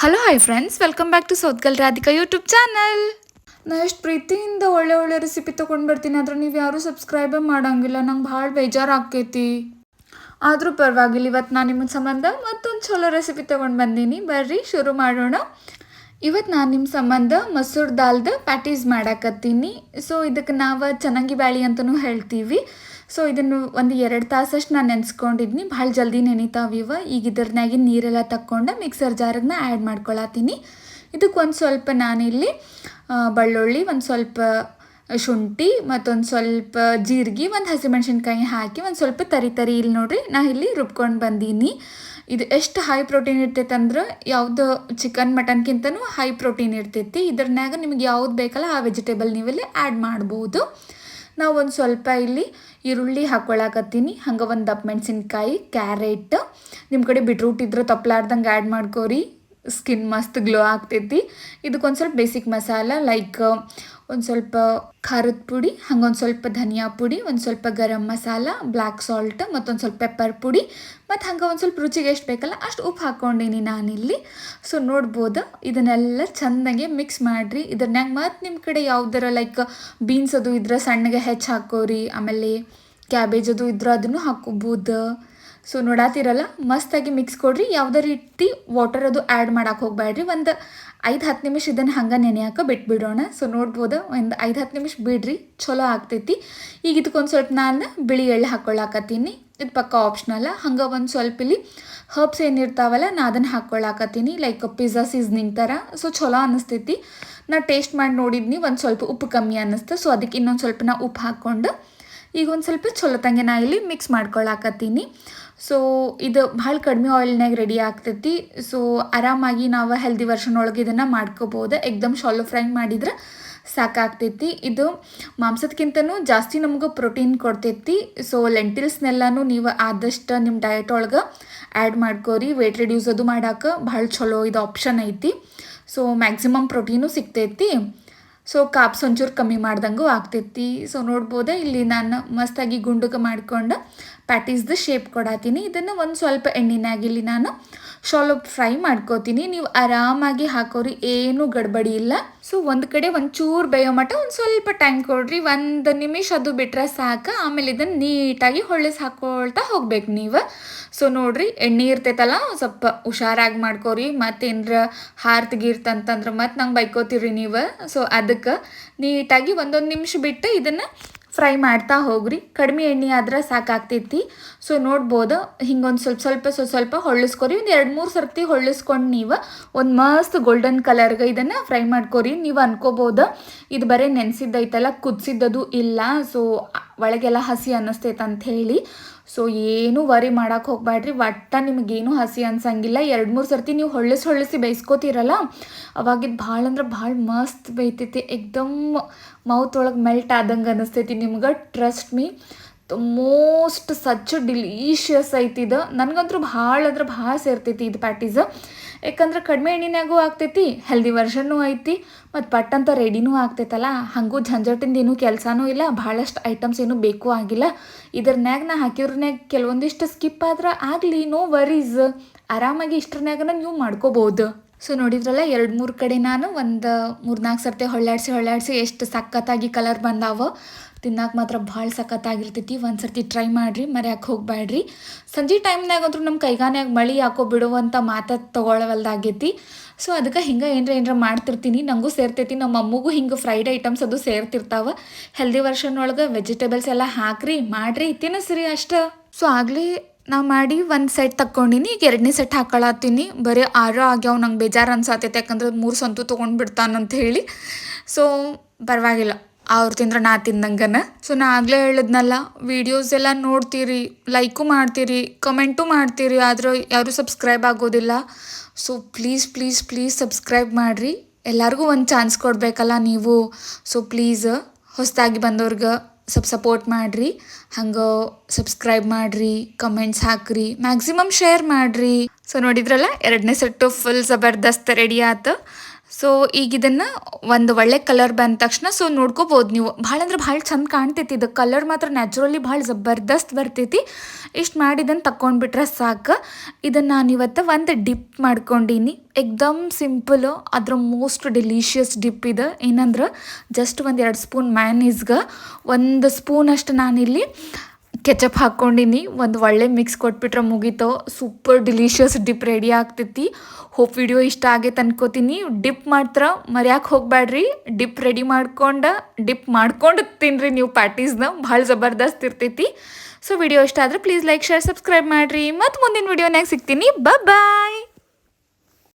Hello hi friends welcome back to south gal Radhika YouTube channel ನಾ ಎಷ್ಟು ಪ್ರೀತಿಯಿಂದ ಒಳ್ಳೆ ಒಳ್ಳೆ ರೆಸಿಪಿ ತೊಗೊಂಡು ಬರ್ತೀನಿ. ಆದ್ರೆ ನೀವು ಯಾರೂ ಸಬ್ಸ್ಕ್ರೈಬೇ ಮಾಡಂಗಿಲ್ಲ. ನಂಗೆ ಭಾಳ ಬೇಜಾರು ಆಕೈತಿ ಆದರೂ ಪರವಾಗಿಲ್ಲ ಇವತ್ತು ನಾನು ನಿಮ್ಮ ಸಂಬಂಧ ಮತ್ತೊಂದು ಚಲೋ ರೆಸಿಪಿ ತೊಗೊಂಡು ಬಂದೀನಿ. ಬರ್ರಿ, ಶುರು ಮಾಡೋಣ. ಇವತ್ತು ನಾನು ನಿಮ್ಮ ಸಂಬಂಧ ಮೊಸರು ದಾಲ್ದ ಪ್ಯಾಟೀಸ್ ಮಾಡಾಕತ್ತೀನಿ. ಸೊ ಇದಕ್ಕೆ ನಾವು ಚೆನ್ನಾಗಿ ಬ್ಯಾಳಿ ಅಂತಲೂ ಹೇಳ್ತೀವಿ. ಸೊ ಇದನ್ನು ಒಂದು ಎರಡು ತಾಸಷ್ಟು ನಾನು ನೆನೆಸ್ಕೊಂಡಿದ್ನಿ. ಭಾಳ ಜಲ್ದಿ ನೆನಿತಾವಿವ ಈಗ ಇದ್ರನ್ಯಾಗಿನ ನೀರೆಲ್ಲ ತಕ್ಕೊಂಡು ಮಿಕ್ಸರ್ ಜಾರಗ್ನ ಆ್ಯಡ್ ಮಾಡ್ಕೊಳತ್ತೀನಿ ಇದಕ್ಕೆ ಒಂದು ಸ್ವಲ್ಪ ನಾನಿಲ್ಲಿ ಬೆಳ್ಳುಳ್ಳಿ, ಒಂದು ಸ್ವಲ್ಪ ಶುಂಠಿ ಮತ್ತೊಂದು ಸ್ವಲ್ಪ ಜೀರಿಗೆ, ಒಂದು ಹಸಿಮೆಣ್ಸಿನ್ಕಾಯಿ ಹಾಕಿ ಒಂದು ಸ್ವಲ್ಪ ತರಿ ತರಿ ಇಲ್ಲಿ ನೋಡ್ರಿ, ನಾ ಇಲ್ಲಿ ರುಬ್ಕೊಂಡು ಬಂದೀನಿ. ಇದು ಎಷ್ಟು ಹೈ ಪ್ರೋಟೀನ್ ಇರ್ತೈತೆ ಅಂದ್ರೆ ಯಾವುದು ಚಿಕನ್ ಮಟನ್ಗಿಂತನೂ ಹೈ ಪ್ರೋಟೀನ್ ಇರ್ತೈತಿ. ಇದ್ರನ್ಯಾಗ ನಿಮ್ಗೆ ಯಾವ್ದು ಬೇಕಲ್ಲ ಆ ವೆಜಿಟೇಬಲ್ ನೀವಲ್ಲಿ ಆ್ಯಡ್ ಮಾಡ್ಬೋದು. ನಾವು ಒಂದು ಸ್ವಲ್ಪ ಇಲ್ಲಿ ಈರುಳ್ಳಿ ಹಾಕ್ಕೊಳಕತ್ತೀನಿ ಹಂಗೆ ಒಂದು ದಪ್ಪ ಮೆಣಸಿನ್ಕಾಯಿ, ಕ್ಯಾರೆಟ್ ನಿಮ್ಮ ಕಡೆ ಬಿಟ್ರೂಟ್ ಇದ್ರೆ ತಪ್ಪಲಾರ್ದಂಗೆ ಆ್ಯಡ್ ಮಾಡ್ಕೋರಿ. ಸ್ಕಿನ್ ಮಸ್ತ್ ಗ್ಲೋ ಆಗ್ತೈತಿ. ಇದಕ್ಕೊಂದು ಸ್ವಲ್ಪ ಬೇಸಿಕ್ ಮಸಾಲ ಲೈಕ್ ಒಂದು ಸ್ವಲ್ಪ ಖಾರದ ಪುಡಿ ಹಂಗೊಂದು ಸ್ವಲ್ಪ ಧನಿಯಾ ಪುಡಿ, ಒಂದು ಸ್ವಲ್ಪ ಗರಂ ಮಸಾಲ ಬ್ಲ್ಯಾಕ್ ಸಾಲ್ಟ್ ಮತ್ತೊಂದು ಸ್ವಲ್ಪ ಪೆಪ್ಪರ್ ಪುಡಿ, ಮತ್ತು ಹಂಗೆ ಒಂದು ಸ್ವಲ್ಪ ರುಚಿಗೆ ಎಷ್ಟು ಬೇಕಲ್ಲ ಅಷ್ಟು ಉಪ್ಪು ಹಾಕ್ಕೊಂಡೀನಿ ನಾನಿಲ್ಲಿ. ಸೊ ನೋಡ್ಬೋದು? ಇದನ್ನೆಲ್ಲ ಚೆಂದಾಗೆ ಮಿಕ್ಸ್ ಮಾಡಿರಿ. ಇದ್ರನ್ಯಾಗ ಮತ್ತು ನಿಮ್ಮ ಕಡೆ ಯಾವ್ದಾರ ಲೈಕ್ ಬೀನ್ಸ್ ಅದು ಇದ್ರೆ ಸಣ್ಣಗೆ ಹೆಚ್ಚು ಹಾಕೋರಿ, ಆಮೇಲೆ ಕ್ಯಾಬೇಜ್ ಅದು ಇದ್ರೆ ಅದನ್ನು ಹಾಕೋಬೋದು? ಸೊ ನೋಡಾತಿರಲ್ಲ ಮಸ್ತಾಗಿ ಮಿಕ್ಸ್ ಕೊಡ್ರಿ. ಯಾವುದೇ ರೀತಿ ವಾಟರ್ ಅದು ಆ್ಯಡ್ ಮಾಡಕ್ಕೆ ಹೋಗ್ಬೇಡ್ರಿ ಒಂದು ಐದು, ಹತ್ತು ನಿಮಿಷ ಇದನ್ನು ಹಂಗೆ ನೆನೆಯಾಕ ಬಿಟ್ಬಿಡೋಣ. ಸೊ ನೋಡ್ಬೋದು, ಒಂದು ಐದು, ಹತ್ತು ನಿಮಿಷ ಬಿಡ್ರಿ. ಚಲೋ ಆಗ್ತೈತಿ. ಈಗ ಇದಕ್ಕೊಂದು ಸ್ವಲ್ಪ ನಾನು ಬಿಳಿ ಎಳ್ಳು ಹಾಕ್ಕೊಳ್ಳಾಕತ್ತೀನಿ ಇದು ಪಕ್ಕ ಆಪ್ಷನಲ್ಲ ಹಂಗೆ ಒಂದು ಸ್ವಲ್ಪ ಇಲ್ಲಿ ಹರ್ಬ್ಸ್ ಏನಿರ್ತಾವಲ್ಲ ನಾ ಅದನ್ನು ಹಾಕ್ಕೊಳ್ಳಾಕತ್ತೀನಿ ಲೈಕ್ ಪಿಜ್ಜಾ ಸೀಸ್ನಿಂಗ್ ಥರ ಸೊ ಚಲೋ ಅನಿಸ್ತೈತಿ. ನಾ ಟೇಸ್ಟ್ ಮಾಡಿ ನೋಡಿದ್ನಿ, ಒಂದು ಸ್ವಲ್ಪ ಉಪ್ಪು ಕಮ್ಮಿ ಅನ್ನಿಸ್ತು ಸೊ ಅದಕ್ಕೆ ಇನ್ನೊಂದು ಸ್ವಲ್ಪ ನಾ ಉಪ್ಪು ಹಾಕ್ಕೊಂಡು ಈಗ ಒಂದು ಸ್ವಲ್ಪ ಚಲೋ ತಂಗೆ ನಾ ಇಲ್ಲಿ ಮಿಕ್ಸ್ ಮಾಡ್ಕೊಳಕತ್ತೀನಿ. ಸೊ ಇದು ಭಾಳ ಕಡಿಮೆ ಆಯಿಲ್ನಾಗ ರೆಡಿ ಆಗ್ತೈತಿ. ಸೊ ಆರಾಮಾಗಿ ನಾವು ಹೆಲ್ದಿ ವರ್ಷನ್ ಒಳಗೆ ಇದನ್ನು ಮಾಡ್ಕೋಬೋದು. ಎಕ್ದಮ್ ಶಾಲೋ ಫ್ರೈ ಮಾಡಿದ್ರೆ ಸಾಕಾಗ್ತೈತಿ. ಇದು ಮಾಂಸದಕ್ಕಿಂತನೂ ಜಾಸ್ತಿ ನಮಗೆ ಪ್ರೋಟೀನ್ ಕೊಡ್ತೈತಿ. ಸೊ ಲೆಂಟಿಲ್ಸ್ನೆಲ್ಲನೂ ನೀವು ಆದಷ್ಟು ನಿಮ್ಮ ಡಯಟ್ ಒಳಗೆ ಆ್ಯಡ್ ಮಾಡ್ಕೋರಿ. ವೇಟ್ ರಿಡ್ಯೂಸ್ ಅದು ಮಾಡೋಕೆ ಭಾಳ ಚಲೋ ಇದು ಆಪ್ಷನ್ ಐತಿ. ಸೊ ಮ್ಯಾಕ್ಸಿಮಮ್ ಪ್ರೋಟೀನು ಸಿಗ್ತೈತಿ. ಸೊ ಕಾಪ್ಸ್ ಒಂಚೂರು ಕಮ್ಮಿ ಮಾಡ್ದಂಗೂ ಆಗ್ತೈತಿ. ಸೊ ನೋಡ್ಬೋದ? ಇಲ್ಲಿ ನಾನು ಮಸ್ತಾಗಿ ಗುಂಡುಗೆ ಮಾಡ್ಕೊಂಡು ಪ್ಯಾಟೀಸ್ದು ಶೇಪ್ ಕೊಡಾತೀನಿ. ಇದನ್ನು ಒಂದು ಸ್ವಲ್ಪ ಎಣ್ಣಿನಾಗ ಇಲ್ಲಿ ನಾನು ಶಾಲೋ ಫ್ರೈ ಮಾಡ್ಕೋತೀನಿ. ನೀವು ಆರಾಮಾಗಿ ಹಾಕೋರಿ, ಏನು ಗಡ್ಬಡಿ ಇಲ್ಲ. ಸೊ ಒಂದು ಕಡೆ ಒಂಚೂರು ಬೇಯೋ ಮಟ್ಟ ಒಂದು ಸ್ವಲ್ಪ ಟೈಮ್ ಕೊಡ್ರಿ. ಒಂದು ನಿಮಿಷ ಅದು ಬಿಟ್ರೆ ಸಾಕು. ಆಮೇಲೆ ಇದನ್ನು ನೀಟಾಗಿ ಹೊಳ್ಳಿಸಿ ಹಾಕೊಳ್ತಾ ಹೋಗ್ಬೇಕು ನೀವು. ಸೊ ನೋಡ್ರಿ, ಎಣ್ಣೆ ಇರ್ತೈತಲ್ಲ, ಸ್ವಲ್ಪ ಹುಷಾರಾಗಿ ಮಾಡ್ಕೋರಿ. ಮತ್ತೇನ್ರ ಹಾರ್ತ್ ಗೀರ್ತ್ ಅಂತಂದ್ರೆ ಮತ್ತೆ ನಂಗೆ ಬೈಕೋತೀರಿ ನೀವು. ಸೊ ಅದಕ್ಕೆ ನೀಟಾಗಿ ಒಂದೊಂದು ನಿಮಿಷ ಬಿಟ್ಟು ಇದನ್ನು ಫ್ರೈ ಮಾಡ್ತಾ ಹೋಗ್ರಿ. ಕಡಿಮೆ ಎಣ್ಣೆ ಆದ್ರೆ ಸಾಕಾಗ್ತೈತಿ. ಸೊ ನೋಡ್ಬೋದು? ಹಿಂಗೊಂದು ಸ್ವಲ್ಪ ಸ್ವಲ್ಪ ಸ್ವಲ್ಪ ಸ್ವಲ್ಪ ಹೊಳ್ಳಿಸ್ಕೊರಿ. ಒಂದು ಎರಡು ಮೂರು ಸರ್ತಿ ಹೊಳ್ಳಿಸ್ಕೊಂಡು ನೀವು ಒಂದು ಮಸ್ತ್ ಗೋಲ್ಡನ್ ಕಲರ್ಗೆ ಇದನ್ನು ಫ್ರೈ ಮಾಡ್ಕೊರಿ. ನೀವು ಅನ್ಕೋಬೋದು? ಇದು ಬರೀ ನೆನೆಸಿದ್ದೈತಲ್ಲ, ಕುದಿಸಿದ್ದದು ಇಲ್ಲ. ಸೊ ಒಳಗೆಲ್ಲ ಹಸಿ ಅನ್ನಿಸ್ತೈತೆ ಅಂತ ಹೇಳಿ. ಸೊ ಏನು ವರಿ ಮಾಡಕ್ಕೆ ಹೋಗ್ಬೇಡ್ರಿ ಒಟ್ಟ ನಿಮಗೇನು ಹಸಿ ಅನ್ಸಂಗಿಲ್ಲ. ಎರಡು ಮೂರು ಸರ್ತಿ ನೀವು ಹೊಳ್ಳಿಸಿ ಹೊಳ್ಳಿಸಿ ಬೇಯಿಸ್ಕೋತೀರಲ್ಲ? ಅವಾಗಿದ್ದು ಭಾಳ ಅಂದ್ರೆ ಭಾಳ ಮಸ್ತ್ ಬೇಯ್ತೈತಿ. ಎಕ್ದಮ್ ಮೌತ್ ಒಳಗೆ ಮೆಲ್ಟ್ ಆದಂಗೆ ಅನ್ನಿಸ್ತೈತಿ ನಿಮ್ಗೆ. Trust me most such delicious ಐತಿ ಇದು. ನನಗಂತೂ ಭಾಳ ಅಂದ್ರೆ ಭಾಳ ಸೇರ್ತೈತಿ ಇದು ಪ್ಯಾಟೀಸ್ ಯಾಕಂದ್ರೆ ಕಡಿಮೆ ಎಣ್ಣೆನಾಗೂ ಆಗ್ತೈತಿ ಹೆಲ್ದಿ ವರ್ಷನ್ನೂ ಐತಿ, ಮತ್ತು ಪಟ್ಟಂತ ರೆಡಿನೂ ಆಗ್ತೈತಲ್ಲ. ಹಾಗೂ ಝಂಜಟಿಂದ ಏನೂ ಕೆಲಸನೂ ಇಲ್ಲ, ಭಾಳಷ್ಟು ಐಟಮ್ಸ್ ಏನೂ ಬೇಕು ಆಗಿಲ್ಲ. ಇದ್ರನ್ಯಾಗ ನಾ ಹಾಕಿದ್ರನ್ಯಾಗ ಕೆಲವೊಂದಿಷ್ಟು ಸ್ಕಿಪ್ ಆದ್ರೆ ಆಗಲಿ ನೋ ವರೀಸ್ ಆರಾಮಾಗಿ ಇಷ್ಟ್ರನ್ಯಾಗನ ನೀವು ಮಾಡ್ಕೋಬೋದು. ಸೊ ನೋಡಿದ್ರಲ್ಲ, ಎರಡು ಮೂರು ಕಡೆ ನಾನು ಒಂದು ಮೂರ್ನಾಲ್ಕು ಸರ್ತಿ ಹೊಳ್ಳಾಡಿಸಿ ಹೊಳ್ಳಾಡಿಸಿ ಎಷ್ಟು ಸಖತ್ತಾಗಿ ಕಲರ್ ಬಂದಾವ ತಿನ್ನಕ್ಕೆ ಮಾತ್ರ ಭಾಳ ಸಖತ್ತಾಗಿರ್ತೈತಿ. ಒಂದು ಸರ್ತಿ ಟ್ರೈ ಮಾಡಿರಿ, ಮರ್ಯಾಕೆ ಹೋಗಬೇಡ್ರಿ ಸಂಜೆ ಟೈಮ್ನಾಗಂತೂ ನಮ್ಮ ಕೈಗಾನ್ಯಾಗ ಮಳೆ ಯಾಕೋ ಬಿಡುವಂಥ ಮಾತ ತೊಗೊಳವಲ್ದಾಗೈತಿ. ಸೊ ಅದಕ್ಕೆ ಹಿಂಗೆ ಏನರ ಏನರ ಮಾಡ್ತಿರ್ತೀನಿ. ನನಗೂ ಸೇರ್ತೈತಿ ನಮ್ಮ ಅಮ್ಮಗೂ ಹಿಂಗೆ ಫ್ರೈಡ್ ಐಟಮ್ಸ್ ಅದು ಸೇರ್ತಿರ್ತಾವೆ. ಹೆಲ್ದಿ ವರ್ಷನ್ ಒಳಗೆ ವೆಜಿಟೇಬಲ್ಸ್ ಎಲ್ಲ ಹಾಕ್ರಿ, ಮಾಡಿರಿ ತಿನ್ನಿಸ್ರಿ ಅಷ್ಟು. ಸೊ ಆಗಲೇ ನಾ ಮಾಡಿ ಒಂದು ಸೆಟ್ ತಕ್ಕೊಂಡಿನಿ, ಈಗ ಎರಡನೇ ಸೆಟ್ ಹಾಕೊಳತ್ತೀನಿ ಬರೀ ಆರು ಆಗ್ಯಾವ, ನಂಗೆ ಬೇಜಾರು ಅನ್ಸತ್ತೈತೆ ಯಾಕಂದ್ರೆ ಮೂರು ಸಂತು ತೊಗೊಂಡು ಬಿಡ್ತಾನಂತ ಹೇಳಿ ಸೊ ಪರವಾಗಿಲ್ಲ. ಅವ್ರು ತಿಂದ್ರೆ ನಾ ತಿಂದಂಗನ. ಸೊ ನಾ ಆಗಲೇ ಹೇಳಿದ್ನಲ್ಲ ವೀಡಿಯೋಸ್ ಎಲ್ಲ ನೋಡ್ತೀರಿ ಲೈಕು ಮಾಡ್ತೀರಿ ಕಮೆಂಟು ಮಾಡ್ತೀರಿ, ಆದರೂ ಯಾರೂ ಸಬ್ಸ್ಕ್ರೈಬ್ ಆಗೋದಿಲ್ಲ. So please please please subscribe ಮಾಡಿರಿ. ಎಲ್ಲರಿಗೂ ಒಂದು ಚಾನ್ಸ್ ಕೊಡಬೇಕಲ್ಲ ನೀವು. ಸೊ ಪ್ಲೀಸ್ ಹೊಸದಾಗಿ ಬಂದವ್ರಿಗೆ ಸ್ವಲ್ಪ ಸಪೋರ್ಟ್ ಮಾಡಿರಿ. ಹಂಗೆ ಸಬ್ಸ್ಕ್ರೈಬ್ ಮಾಡಿರಿ, ಕಮೆಂಟ್ಸ್ ಹಾಕ್ರಿ ಮ್ಯಾಕ್ಸಿಮಮ್ ಶೇರ್ ಮಾಡಿರಿ. ಸೊ ನೋಡಿದ್ರಲ್ಲ, ಎರಡನೇ ಸೆಟ್ಟು ಫುಲ್ ಜಬರ್ದಸ್ತ್ ರೆಡಿ ಆತು. ಸೊ ಈಗ ಇದನ್ನ ಒಂದು ಒಳ್ಳೆ ಕಲರ್ ಬಂದ ತಕ್ಷಣ ಸೊ ನೋಡ್ಕೋಬೋದು ನೀವು. ಭಾಳ ಅಂದ್ರೆ ಭಾಳ ಚಂದ ಕಾಣ್ತೈತಿ. ಇದು ಕಲರ್ ಮಾತ್ರ ನ್ಯಾಚುರಲಿ ಭಾಳ ಜಬರ್ದಸ್ತ್ ಬರ್ತೈತಿ. ಇಷ್ಟು ಮಾಡಿ ಇದನ್ನು ಸಾಕು. ಇದನ್ನು ನಾನು ಇವತ್ತು ಒಂದು ಡಿಪ್ ಮಾಡ್ಕೊಂಡೀನಿ. ಎಕ್ದಮ್ ಸಿಂಪಲ್ ಅದ್ರ ಮೋಸ್ಟ್ ಡೆಲಿಷಿಯಸ್ ಡಿಪ್ ಇದು. ಏನಂದ್ರೆ ಜಸ್ಟ್ ಒಂದು ಎರಡು ಸ್ಪೂನ್ ಮ್ಯಾನೀಸ್ಗೆ ಒಂದು ಸ್ಪೂನ್ ಅಷ್ಟು ನಾನಿಲ್ಲಿ ಕೆಚಪ್ ಹಾಕ್ಕೊಂಡಿನಿ ಒಂದು ಒಳ್ಳೆ ಮಿಕ್ಸ್ ಕೊಟ್ಬಿಟ್ರೆ ಮುಗೀತೋ. ಸೂಪರ್ ಡಿಲಿಷಿಯಸ್ ಡಿಪ್ ರೆಡಿ ಆಗ್ತೈತಿ. ಹೋಪ್ ವಿಡಿಯೋ ಇಷ್ಟ ಆಗೈತೆ ಅನ್ಕೋತೀನಿ. ಡಿಪ್ ಮಾಡ್ತಾರ ಮರ್ಯಾಕೆ ಹೋಗ್ಬೇಡ್ರಿ ಡಿಪ್ ರೆಡಿ ಮಾಡ್ಕೊಂಡು ಡಿಪ್ ಮಾಡ್ಕೊಂಡು ತಿನ್ನಿರಿ ನೀವು ಪ್ಯಾಟೀಸ್ನ ಭಾಳ ಜಬರ್ದಸ್ತ್ ಇರ್ತೈತಿ. ಸೊ ವಿಡಿಯೋ ಇಷ್ಟ ಆದರೆ ಪ್ಲೀಸ್ ಲೈಕ್ ಶೇರ್ ಸಬ್ಸ್ಕ್ರೈಬ್ ಮಾಡಿರಿ. ಮತ್ತು ಮುಂದಿನ ವಿಡಿಯೋನಾಗ ಸಿಗ್ತೀನಿ. ಬಾಯ್